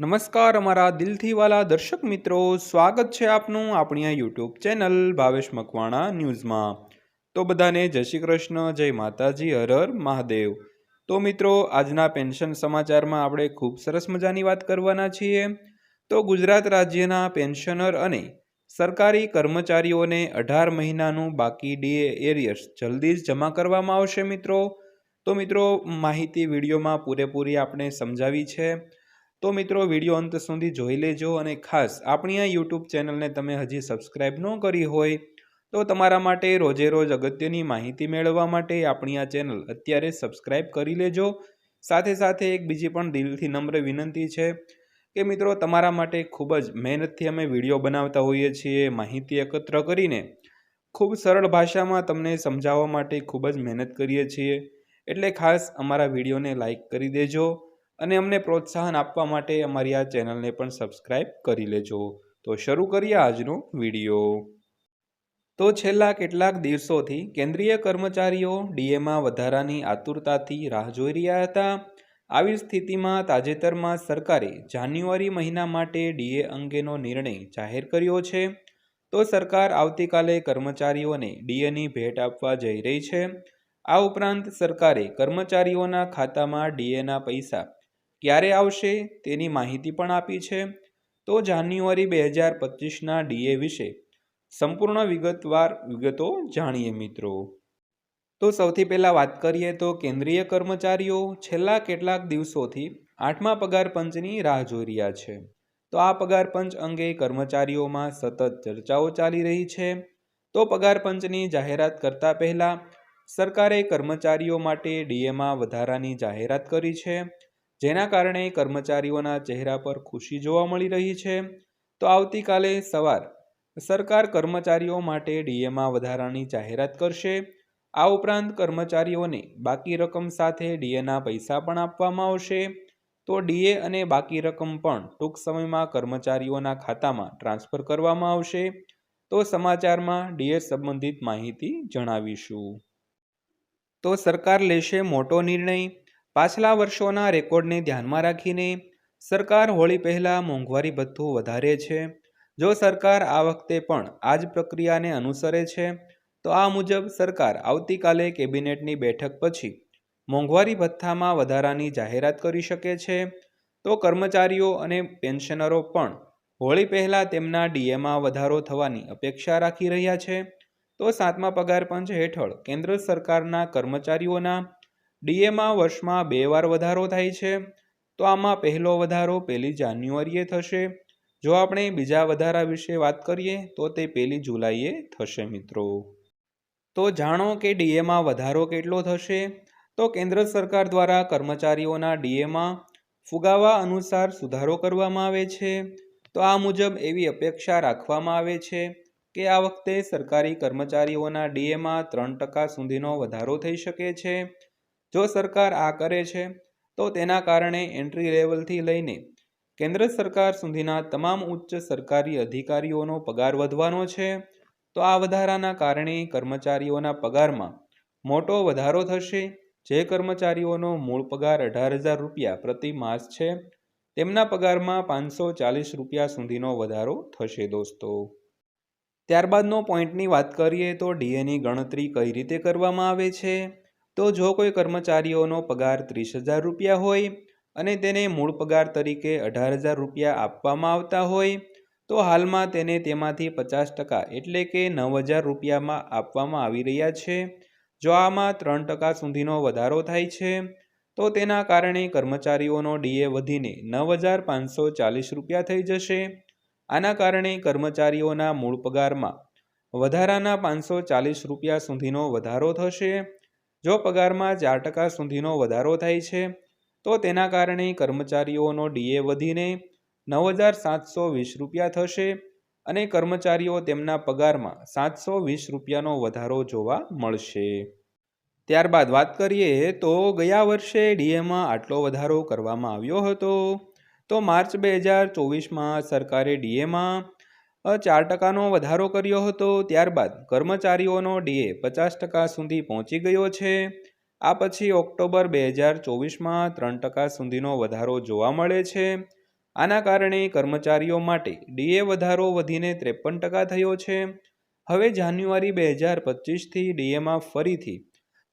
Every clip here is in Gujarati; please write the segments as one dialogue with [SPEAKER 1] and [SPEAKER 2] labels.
[SPEAKER 1] નમસ્કાર, અમારા દિલથી વાલા દર્શક મિત્રો. સ્વાગત છે આપનું આપણી આ યુટ્યુબ ચેનલ ભાવેશ મકવાણા ન્યૂઝમાં. તો બધાને જય શ્રી કૃષ્ણ, જય માતાજી, હર હર મહાદેવ. તો મિત્રો, આજના પેન્શન સમાચારમાં આપણે ખૂબ સરસ મજાની વાત કરવાના છીએ. તો ગુજરાત રાજ્યના પેન્શનર અને સરકારી કર્મચારીઓને અઢાર મહિનાનું બાકી ડીએ એરિયર્સ જલ્દી જ જમા કરવામાં આવશે મિત્રો. તો મિત્રો, માહિતી વિડીયોમાં પૂરેપૂરી આપણે સમજાવી છે. તો મિત્રો, વીડિયો અંત સુધી જોઈ લેજો અને ખાસ આપણી આ યુટ્યુબ ચેનલને તમે હજી સબસ્ક્રાઈબ ન કરી હોય, તો તમારા માટે રોજે રોજ અગત્યની માહિતી મેળવવા માટે આપણી આ ચેનલ અત્યારે સબસ્ક્રાઈબ કરી લેજો. સાથે સાથે એક બીજી પણ દિલથી નમ્ર વિનંતી છે કે મિત્રો, તમારા માટે ખૂબ જ મહેનતથી અમે વીડિયો બનાવતા હોઈએ છીએ, માહિતી એકત્ર કરીને ખૂબ સરળ ભાષામાં તમને સમજાવવા માટે ખૂબ જ મહેનત કરીએ છીએ. એટલે ખાસ અમારા વિડીયોને લાઈક કરી દેજો. અને અમને પ્રોત્સાહન આપવા માટે અમારી આ ચેનલને પણ સબસ્ક્રાઈબ કરી લેજો. તો શરૂ કરીએ આજનો વીડિયો. તો છેલ્લા કેટલાક દિવસોથી કેન્દ્રીય કર્મચારીઓ ડીએમાં વધારાની આતુરતાથી રાહ જોઈ રહ્યા હતા. આવી સ્થિતિમાં તાજેતરમાં સરકારે જાન્યુઆરી મહિના માટે ડીએ અંગેનો નિર્ણય જાહેર કર્યો છે. તો સરકાર આવતીકાલે કર્મચારીઓને ડીએની ભેટ આપવા જઈ રહી છે. આ ઉપરાંત સરકારે કર્મચારીઓના ખાતામાં ડીએના પૈસા ક્યારે આવશે તેની માહિતી પણ આપી છે. તો જાન્યુઆરી બે હજાર પચીસના ડીએ વિશે સંપૂર્ણ વિગતવાર વિગતો જાણીએ મિત્રો. તો સૌથી પહેલાં વાત કરીએ તો કેન્દ્રીય કર્મચારીઓ છેલ્લા કેટલાક દિવસોથી આઠમા પગાર પંચની રાહ જોઈ રહ્યા છે. તો આ પગાર પંચ અંગે કર્મચારીઓમાં સતત ચર્ચાઓ ચાલી રહી છે. તો પગાર પંચની જાહેરાત કરતા પહેલાં સરકારે કર્મચારીઓ માટે ડીએમાં વધારાની જાહેરાત કરી છે. જેના કારણે કર્મચારીઓના ચહેરા પર ખુશી જોવા મળી રહી છે, તો આવતીકાલે સવાર સરકાર કર્મચારીઓ માટે ડીએમાં વધારાની જાહેરાત કરશે. આ ઉપરાંત કર્મચારીઓને બાકી રકમ સાથે ડીએના પૈસા પણ આપવામાં આવશે. તો ડીએ અને બાકી રકમ પણ ટૂંક સમયમાં કર્મચારીઓના ખાતામાં ટ્રાન્સફર કરવામાં આવશે. તો સમાચારમાં ડીએ સંબંધિત માહિતી જણાવીશું. તો સરકાર લેશે મોટો નિર્ણય. પાછલા વર્ષોના રેકોર્ડને ધ્યાનમાં રાખીને સરકાર હોળી પહેલાં મોંઘવારી ભથ્થું વધારે છે. જો સરકાર આ વખતે પણ આ જ પ્રક્રિયાને અનુસરે છે, તો આ મુજબ સરકાર આવતીકાલે કેબિનેટની બેઠક પછી મોંઘવારી ભથ્થામાં વધારાની જાહેરાત કરી શકે છે. તો કર્મચારીઓ અને પેન્શનરો પણ હોળી પહેલાં તેમના ડીએમાં વધારો થવાની અપેક્ષા રાખી રહ્યા છે. તો સાતમા પગાર પંચ હેઠળ કેન્દ્ર સરકારના કર્મચારીઓના ડીએમાં વર્ષમાં બે વાર વધારો થાય છે. તો આમાં પહેલો વધારો પહેલી જાન્યુઆરીએ થશે. જો આપણે બીજા વધારા વિશે વાત કરીએ, તો તે પહેલી જુલાઈએ થશે મિત્રો. તો જાણો કે ડીએમાં વધારો કેટલો થશે? તો કેન્દ્ર સરકાર દ્વારા કર્મચારીઓના ડીએમાં ફુગાવા અનુસાર સુધારો કરવામાં આવે છે. તો આ મુજબ એવી અપેક્ષા રાખવામાં આવે છે કે આ વખતે સરકારી કર્મચારીઓના ડીએમાં ત્રણ ટકા સુધીનો વધારો થઈ શકે છે. જો સરકાર આ કરે છે, તો તેના કારણે એન્ટ્રી લેવલથી લઈને કેન્દ્ર સરકાર સુધીના તમામ ઉચ્ચ સરકારી અધિકારીઓનો પગાર વધવાનો છે, તો આ વધારાના કારણે કર્મચારીઓના પગારમાં મોટો વધારો થશે. જે કર્મચારીઓનો મૂળ પગાર અઢાર હજાર રૂપિયા પ્રતિ માસ છે, તેમના પગારમાં પાંચસો ચાલીસ રૂપિયા સુધીનો વધારો થશે દોસ્તો. ત્યારબાદનો પોઈન્ટની વાત કરીએ તો ડીએની ગણતરી કઈ રીતે કરવામાં આવે છે? તો જો કોઈ કર્મચારીઓનો પગાર ત્રીસ હજાર રૂપિયા હોય અને તેને મૂળ પગાર તરીકે અઢાર હજાર રૂપિયા આપવામાં આવતા હોય, તો હાલમાં તેને તેમાંથી પચાસ ટકા એટલે કે નવ હજાર રૂપિયામાં આપવામાં આવી રહ્યા છે. જો આમાં ત્રણ ટકા સુધીનો વધારો થાય છે, તો તેના કારણે કર્મચારીઓનો ડીએ વધીને નવ હજાર પાંચસો ચાલીસ રૂપિયા થઈ જશે. આના કારણે કર્મચારીઓના મૂળ પગારમાં વધારાના પાંચસો ચાલીસ રૂપિયા સુધીનો વધારો થશે જો પગારમાં ચાર ટકા સુધીનો વધારો થાય છે, તો તેના કારણે કર્મચારીઓનો ડીએ વધીને નવ હજાર સાતસો વીસ રૂપિયા થશે અને કર્મચારીઓ તેમના પગારમાં સાતસો વીસ રૂપિયાનો વધારો જોવા મળશે. ત્યારબાદ વાત કરીએ તો ગયા વર્ષે ડીએમાં આટલો વધારો કરવામાં આવ્યો હતો. તો માર્ચ બે હજાર ચોવીસમાં સરકારે ડીએમાં ચાર ટકાનો વધારો કર્યો હતો, ત્યારબાદ કર્મચારીઓનો ડીએ પચાસ ટકા સુધી પહોંચી ગયો છે. આ પછી ઓક્ટોબર બે હજાર ચોવીસમાં ત્રણ ટકા સુધીનો વધારો જોવા મળે છે. આના કારણે કર્મચારીઓ માટે ડીએ વધારો વધીને ત્રેપન ટકા થયો છે. હવે જાન્યુઆરી બે હજાર પચીસથી ડીએમાં ફરીથી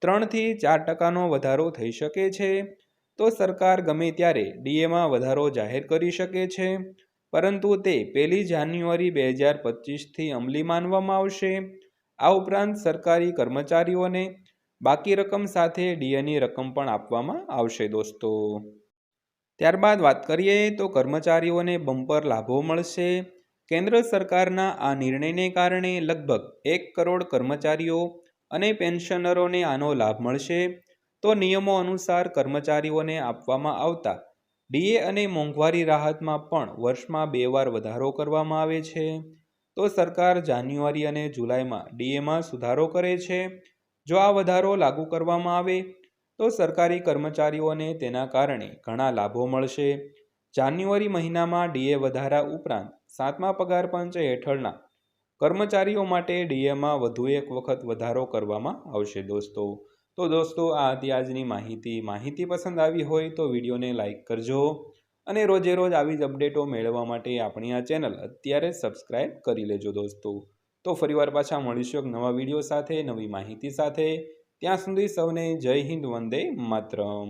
[SPEAKER 1] ત્રણથી ચાર ટકાનો વધારો થઈ શકે છે. તો સરકાર ગમે ત્યારે ડીએમાં વધારો જાહેર કરી શકે છે. પરંતુ તે પહેલી જાન્યુઆરી બે હજાર પચીસથી અમલી માનવામાં આવશે. આ ઉપરાંત સરકારી કર્મચારીઓને બાકી રકમ સાથે ડીએની રકમ પણ આપવામાં આવશે દોસ્તો. ત્યારબાદ વાત કરીએ તો કર્મચારીઓને બમ્પર લાભો મળશે. કેન્દ્ર સરકારના આ નિર્ણયને કારણે લગભગ એક કરોડ કર્મચારીઓ અને પેન્શનરોને આનો લાભ મળશે. તો નિયમો અનુસાર કર્મચારીઓને આપવામાં આવતા ડીએ અને મોંઘવારી રાહતમાં પણ વર્ષમાં બે વાર વધારો કરવામાં આવે છે. તો સરકાર જાન્યુઆરી અને જુલાઈમાં ડીએમાં સુધારો કરે છે. જો આ વધારો લાગુ કરવામાં આવે, તો સરકારી કર્મચારીઓને તેના કારણે ઘણા લાભો મળશે. જાન્યુઆરી મહિનામાં ડીએ વધારા ઉપરાંત સાતમા પગાર પંચ હેઠળના કર્મચારીઓ માટે ડીએમાં વધુ એક વખત વધારો કરવામાં આવશે દોસ્તો. તો દોસ્તો, આ હતી આજની માહિતી. માહિતી પસંદ આવી હોય તો વિડીયોને લાઇક કરજો અને રોજે રોજ આવી જ અપડેટો મેળવવા માટે આપણી આ ચેનલ અત્યારે સબસ્ક્રાઈબ કરી લેજો દોસ્તો. તો ફરીવાર પાછા મળીશું એક નવા વીડિયો સાથે, નવી માહિતી સાથે. ત્યાં સુધી સૌને જય હિન્દ, વંદે માતરમ.